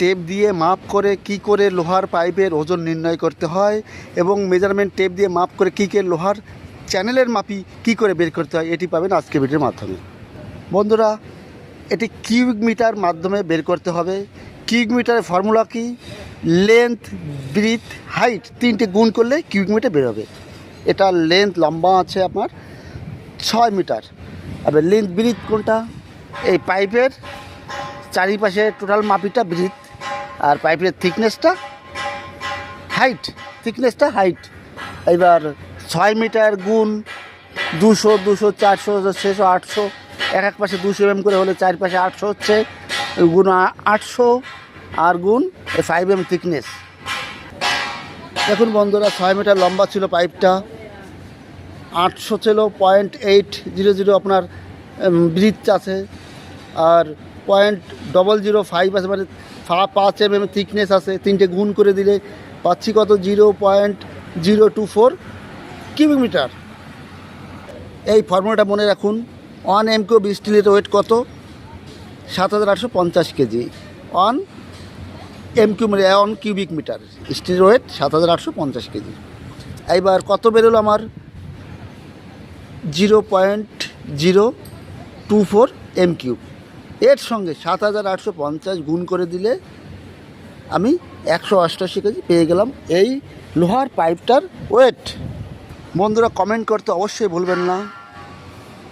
Tape দিয়ে মাপ করে কি করে লোহার পাইপের ওজন নির্ণয় করতে হয় এবং মেজারমেন্ট টেপ দিয়ে মাপ করে কী করে লোহার চ্যানেলের মাপি কি করে বের করতে হয়, এটি পাবেন আজকে ভিডিওর মাধ্যমে। বন্ধুরা, এটি কিউবিক মিটার মাধ্যমে বের করতে হবে। কিউবিক মিটারের ফর্মুলা কি? লেন্থ ব্রিথ হাইট তিনটে গুণ করলে কিউবিক মিটার বেরোবে এটা লেন্থ লম্বা আছে আপনার ছয় মিটার এবার লেন্থ ব্রিথ কোনটা? এই পাইপের চারিপাশে টোটাল মাপিটা ব্রিথ আর পাইপের থিকনেসটা হাইট থিকনেসটা হাইট এবার ছয় মিটার গুণ দুশো দুশো, চারশো ছশো আটশো, এক এক পাশে দুশো এম করে হলে চার পাশে আটশো হচ্ছে, গুণ আটশো আর গুণ ফাইভ এম থিকনেস দেখুন বন্ধুরা, ছয় মিটার লম্বা ছিল পাইপটা, আটশো ছিল পয়েন্ট এইট জিরো জিরো আপনার ব্রিথ আছে, আর পয়েন্ট ডবল জিরো ফাইভ আছে মানে পাঁচ এম এম থিকনেস আছে, তিনটে গুণ করে দিলে পাচ্ছি কত? Zero point zero two four cubic metre এই ফর্মুলাটা মনে রাখুন ওয়ান এম কিউ স্টিলের ওয়েট কত? সাত হাজার আটশো পঞ্চাশ কেজি। ওয়ান এম কিউ মানে ওয়ান কিউবিক মিটার স্টিলের ওয়েট সাত হাজার আটশো পঞ্চাশ কেজি। এইবার কত বেরোলো আমার? Zero point zero two four M cube এর সঙ্গে সাত হাজার আটশো পঞ্চাশ গুণ করে দিলে আমি একশো অষ্টাশি কেজি পেয়ে গেলাম। এই লোহার পাইপটার ওয়েট। বন্ধুরা কমেন্ট করতে অবশ্যই ভুলবেন না।